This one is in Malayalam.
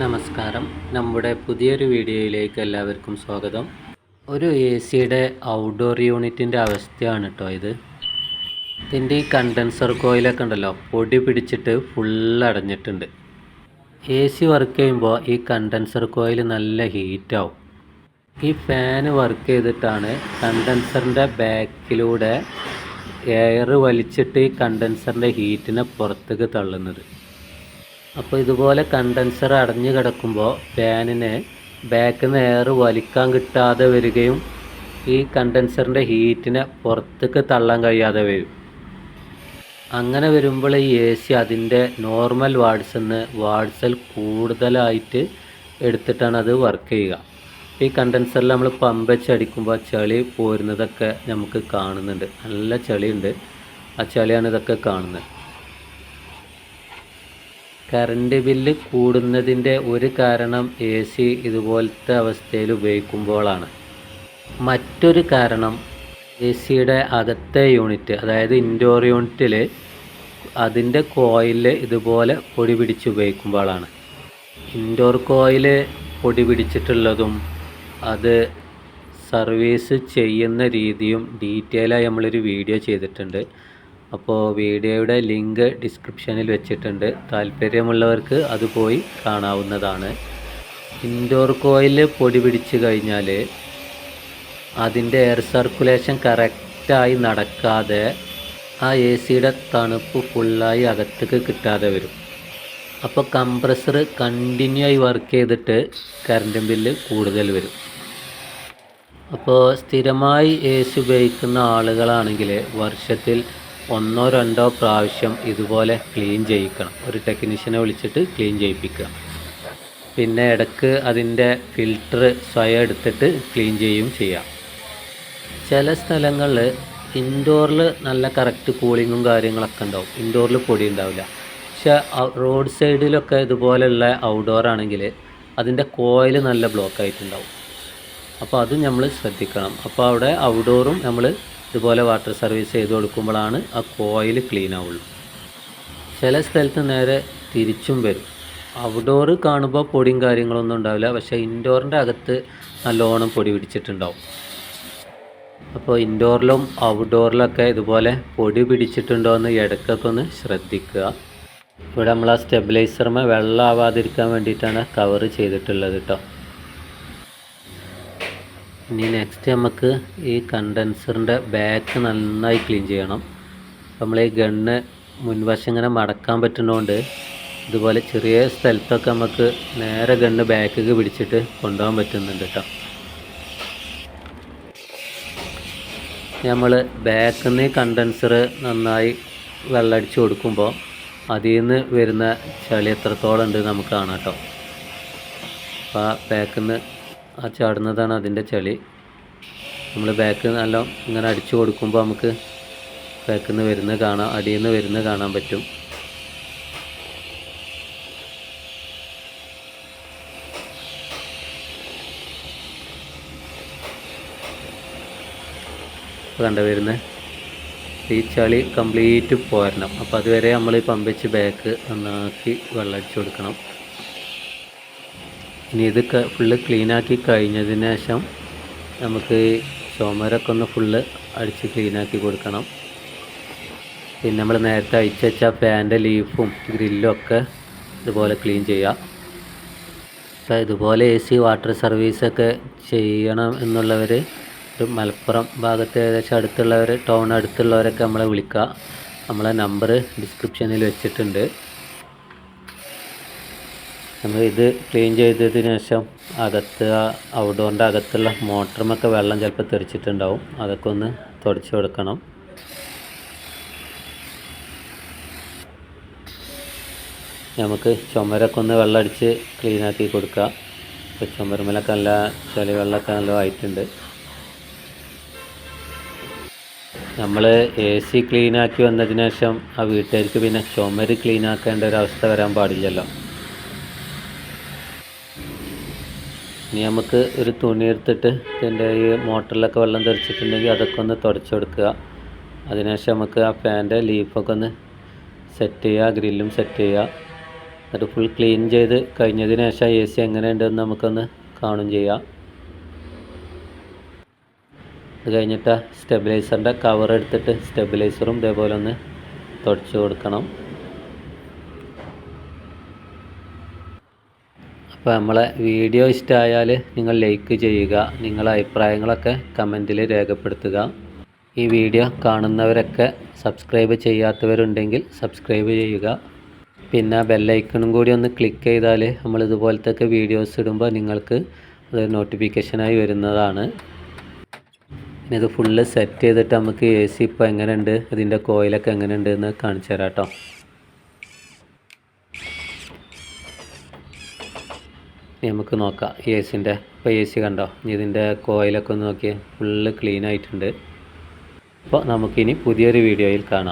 നമസ്കാരം. നമ്മുടെ പുതിയൊരു വീഡിയോയിലേക്ക് എല്ലാവർക്കും സ്വാഗതം. ഒരു എ സിയുടെ ഔട്ട്ഡോർ യൂണിറ്റിന്റെ അവസ്ഥയാണ് കേട്ടോ ഇത്. ഇതിന്റെ ഈ കണ്ടൻസർ കോയിലൊക്കെ ഉണ്ടല്ലോ പൊടി പിടിച്ചിട്ട് ഫുൾ അടഞ്ഞിട്ടുണ്ട്. എ സി വർക്ക് ചെയ്യുമ്പോൾ ഈ കണ്ടൻസർ കോയിൽ നല്ല ഹീറ്റാവും ഈ ഫാന് വർക്ക് ചെയ്തിട്ടാണ് കണ്ടൻസറിന്റെ ബാക്കിലൂടെ എയർ വലിച്ചിട്ട് ഈ കണ്ടൻസറിന്റെ ഹീറ്റിനെ പുറത്തേക്ക് തള്ളുന്നത്. അപ്പോൾ ഇതുപോലെ കണ്ടൻസർ അടഞ്ഞു കിടക്കുമ്പോൾ ഫാനിന് ബാക്ക് നിന്ന് എയർ വലിക്കാൻ കിട്ടാതെ വരികയും ഈ കണ്ടൻസറിന്റെ ഹീറ്റിനെ പുറത്തേക്ക് തള്ളാൻ കഴിയാതെ വരും. അങ്ങനെ വരുമ്പോൾ ഈ എ സി അതിന്റെ നോർമൽ വാർഡ്സിൽ നിന്ന് വാട്സൽ കൂടുതലായിട്ട് എടുത്തിട്ടാണ് അത് വർക്ക് ചെയ്യുക. ഈ കണ്ടൻസറിൽ നമ്മൾ പമ്പ് വെച്ച് അടിക്കുമ്പോൾ ചളി പോരുന്നതൊക്കെ നമുക്ക് കാണുന്നുണ്ട്. നല്ല ചളിയുണ്ട്. ആ ചളിയാണ് ഇതൊക്കെ കാണുന്നത്. കറണ്ട് ബില്ല് കൂടുന്നതിന്റെ ഒരു കാരണം എ സി ഇതുപോലത്തെ അവസ്ഥയിൽ ഉപയോഗിക്കുമ്പോഴാണ് മറ്റൊരു കാരണം എ സിയുടെ അകത്തെ യൂണിറ്റ് അതായത് ഇൻഡോർ യൂണിറ്റിൽ അതിന്റെ കോയിൽ ഇതുപോലെ പൊടി പിടിച്ച് ഉപയോഗിക്കുമ്പോഴാണ് ഇൻഡോർ കോയിൽ പൊടി പിടിച്ചിട്ടുള്ളതും അത് സർവീസ് ചെയ്യുന്ന രീതിയും ഡീറ്റെയിലായി നമ്മളൊരു വീഡിയോ ചെയ്തിട്ടുണ്ട്. അപ്പോൾ വീഡിയോയുടെ ലിങ്ക് ഡിസ്ക്രിപ്ഷനിൽ വെച്ചിട്ടുണ്ട്. താല്പര്യമുള്ളവർക്ക് അത് പോയി കാണാവുന്നതാണ്. ഇൻഡോർ കോയിൽ പൊടി പിടിച്ച് കഴിഞ്ഞാൽ അതിന്റെ എയർ സർക്കുലേഷൻ കറക്റ്റായി നടക്കാതെ ആ എ സിയുടെ തണുപ്പ് ഫുള്ളായി അകത്തേക്ക് കിട്ടാതെ വരും. അപ്പോൾ കംപ്രസർ കണ്ടിന്യൂ ആയി വർക്ക് ചെയ്തിട്ട് കറണ്ട് ബില്ല് കൂടുതൽ വരും. അപ്പോൾ സ്ഥിരമായി എ സി ഉപയോഗിക്കുന്ന ആളുകളാണെങ്കിൽ വർഷത്തിൽ ഒന്നോ രണ്ടോ പ്രാവശ്യം ഇതുപോലെ ക്ലീൻ ചെയ്യിക്കണം. ഒരു ടെക്നീഷ്യനെ വിളിച്ചിട്ട് ക്ലീൻ ചെയ്യിപ്പിക്കുക. പിന്നെ ഇടയ്ക്ക് അതിന്റെ ഫിൽറ്റർ സ്വയം എടുത്തിട്ട് ക്ലീൻ ചെയ്യുകയും ചെയ്യാം. ചില സ്ഥലങ്ങളിൽ ഇൻഡോറിൽ നല്ല കറക്റ്റ് കൂളിങ്ങും കാര്യങ്ങളൊക്കെ ഉണ്ടാവും. ഇൻഡോറിൽ പൊടി ഉണ്ടാവില്ല. പക്ഷെ റോഡ് സൈഡിലൊക്കെ ഇതുപോലെയുള്ള ഔട്ട്ഡോർ ആണെങ്കിൽ അതിന്റെ കോയിൽ നല്ല ബ്ലോക്ക് ആയിട്ടുണ്ടാവും. അപ്പോൾ അത് നമ്മൾ ശ്രദ്ധിക്കണം. അപ്പോൾ അവിടെ ഔട്ട്ഡോറും നമ്മൾ ഇതുപോലെ വാട്ടർ സർവീസ് ചെയ്ത് കൊടുക്കുമ്പോഴാണ് ആ കോയിൽ ക്ലീൻ ആവുള്ളൂ. ചില സ്ഥലത്ത് നേരെ തിരിച്ചും വരും. ഔട്ട്ഡോർ കാണുമ്പോൾ പൊടിയും കാര്യങ്ങളൊന്നും ഉണ്ടാവില്ല. പക്ഷേ ഇൻഡോറിന്റെ അകത്ത് നല്ലോണം പൊടി പിടിച്ചിട്ടുണ്ടാവും. അപ്പോൾ ഇൻഡോറിലും ഔട്ട്ഡോറിലൊക്കെ ഇതുപോലെ പൊടി പിടിച്ചിട്ടുണ്ടോ എന്ന് ഇടയ്ക്കൊക്കെ ഒന്ന് ശ്രദ്ധിക്കുക. ഇവിടെ നമ്മൾ ആ സ്റ്റെബിലൈസറുമേ വെള്ളം ആവാതിരിക്കാൻ വേണ്ടിയിട്ടാണ് കവർ ചെയ്തിട്ടുള്ളത് കേട്ടോ ഇനി നെക്സ്റ്റ് നമുക്ക് ഈ കണ്ടൻസറിന്റെ ബാക്ക് നന്നായി ക്ലീൻ ചെയ്യണം. നമ്മൾ ഈ ഗണ്ണ് മുൻവശം ഇങ്ങനെ മടക്കാൻ പറ്റുന്നതുകൊണ്ട് ഇതുപോലെ ചെറിയ സ്ഥലത്തൊക്കെ നമുക്ക് നേരെ ഗണ്ണ് ബാക്കിക്ക് പിടിച്ചിട്ട് കൊണ്ടുപോകാൻ പറ്റുന്നുണ്ട് കേട്ടോ നമ്മൾ ബാക്കിൽ നിന്ന് കണ്ടൻസർ നന്നായി വെള്ളമടിച്ച് കൊടുക്കുമ്പോൾ അതിൽ നിന്ന് വരുന്ന ചളി എത്രത്തോളം ഉണ്ട് നമുക്ക് കാണാം കേട്ടോ അപ്പോൾ ബാക്കിൽ നിന്ന് ആ ചാടുന്നതാണ് അതിന്റെ ചളി. നമ്മൾ ബാക്ക് നല്ല ഇങ്ങനെ അടിച്ചു കൊടുക്കുമ്പോൾ നമുക്ക് ബാക്കിൽ നിന്ന് വരുന്ന കാണാം അടിയിൽ നിന്ന് വരുന്ന കാണാൻ പറ്റും. കണ്ട വരുന്ന? ഈ ചളി കംപ്ലീറ്റ് പോരണം. അപ്പോൾ അതുവരെ നമ്മൾ പമ്പ് ബാക്ക് നന്നാക്കി വെള്ളം അടിച്ചു കൊടുക്കണം. ഇനി ഇത് ഫുള്ള് ക്ലീനാക്കി കഴിഞ്ഞതിന് ശേഷം നമുക്ക് ചുമരൊക്കെ ഒന്ന് ഫുള്ള് അടിച്ച് ക്ലീനാക്കി കൊടുക്കണം. പിന്നെ നമ്മൾ നേരത്തെ അയച്ചു വെച്ച ഫാന്റെ ലീഫും ഗ്രില്ലും ഒക്കെ ഇതുപോലെ ക്ലീൻ ചെയ്യാം. അപ്പോൾ ഇതുപോലെ എ സി വാട്ടർ സർവീസൊക്കെ ചെയ്യണം എന്നുള്ളവർ ഒരു മലപ്പുറം ഭാഗത്ത് ഏകദേശം അടുത്തുള്ളവർ ടൗൺ അടുത്തുള്ളവരൊക്കെ നമ്മളെ വിളിക്കുക നമ്മളെ നമ്പർ ഡിസ്ക്രിപ്ഷനിൽ വെച്ചിട്ടുണ്ട്. നമ്മൾ ഇത് ക്ലീൻ ചെയ്തതിന് ശേഷം അകത്ത് ഔട്ട്ഡോറിന്റെ അകത്തുള്ള മോട്ടറുമൊക്കെ വെള്ളം ചിലപ്പോൾ തെറിച്ചിട്ടുണ്ടാവും. അതൊക്കെ ഒന്ന് തുടച്ചു കൊടുക്കണം. നമുക്ക് ചുമരൊക്കെ ഒന്ന് വെള്ളമടിച്ച് ക്ലീനാക്കി കൊടുക്കുക ഇപ്പോൾ ചുമരുമലൊക്കെ നല്ല ചെളി വെള്ളമൊക്കെ നല്ല ആയിട്ടുണ്ട്. നമ്മൾ എ സി ക്ലീനാക്കി വന്നതിന് ശേഷം ആ വീട്ടുകാർക്ക് പിന്നെ ചുമര് ക്ലീനാക്കേണ്ട ഒരു അവസ്ഥ വരാൻ പാടില്ലല്ലോ. ഇനി നമുക്ക് ഒരു തുണി എടുത്തിട്ട് ഇതിന്റെ ഈ മോട്ടറിലൊക്കെ വെള്ളം തെറിച്ചിട്ടുണ്ടെങ്കിൽ അതൊക്കെ ഒന്ന് തുടച്ചു കൊടുക്കുക. അതിനുശേഷം നമുക്ക് ആ ഫാന്റെ ലീഫൊക്കെ ഒന്ന് സെറ്റ് ചെയ്യുക ഗ്രില്ലും സെറ്റ് ചെയ്യുക. എന്നിട്ട് ഫുൾ ക്ലീൻ ചെയ്ത് കഴിഞ്ഞതിന് ശേഷം എ സി എങ്ങനെയുണ്ടെന്ന് നമുക്കൊന്ന് കാണും ചെയ്യാം. അത് കഴിഞ്ഞിട്ട് സ്റ്റെബിലൈസറിന്റെ കവർ എടുത്തിട്ട് സ്റ്റെബിലൈസറും ഇതേപോലെ ഒന്ന് തുടച്ചു കൊടുക്കണം. അപ്പോൾ നമ്മളെ വീഡിയോ ഇഷ്ടമായാൽ നിങ്ങൾ ലൈക്ക് ചെയ്യുക നിങ്ങളെ അഭിപ്രായങ്ങളൊക്കെ കമന്റിൽ രേഖപ്പെടുത്തുക. ഈ വീഡിയോ കാണുന്നവരൊക്കെ സബ്സ്ക്രൈബ് ചെയ്യാത്തവരുണ്ടെങ്കിൽ സബ്സ്ക്രൈബ് ചെയ്യുക. പിന്നെ ബെല്ലൈക്കണും കൂടി ഒന്ന് ക്ലിക്ക് ചെയ്താൽ നമ്മൾ ഇതുപോലത്തെ വീഡിയോസ് ഇടുമ്പോൾ നിങ്ങൾക്ക് അത് നോട്ടിഫിക്കേഷനായി വരുന്നതാണ്. ഇനി ഇത് ഫുള്ള് സെറ്റ് ചെയ്തിട്ട് നമുക്ക് എ സി ഇപ്പോൾ എങ്ങനെയുണ്ട്? ഇതിന്റെ കോയിലൊക്കെ എങ്ങനെയുണ്ട് എന്ന് കാണിച്ചു തരാം കേട്ടോ ഇനി നമുക്ക് നോക്കാം. എ സിന്റെ ഇപ്പോൾ എ സി കണ്ടോ? ഇതിന്റെ കോയിലൊക്കെ ഒന്ന് നോക്കിയാൽ ഫുള്ള് ക്ലീൻ ആയിട്ടുണ്ട്. അപ്പോൾ നമുക്കിനി പുതിയൊരു വീഡിയോയിൽ കാണാം.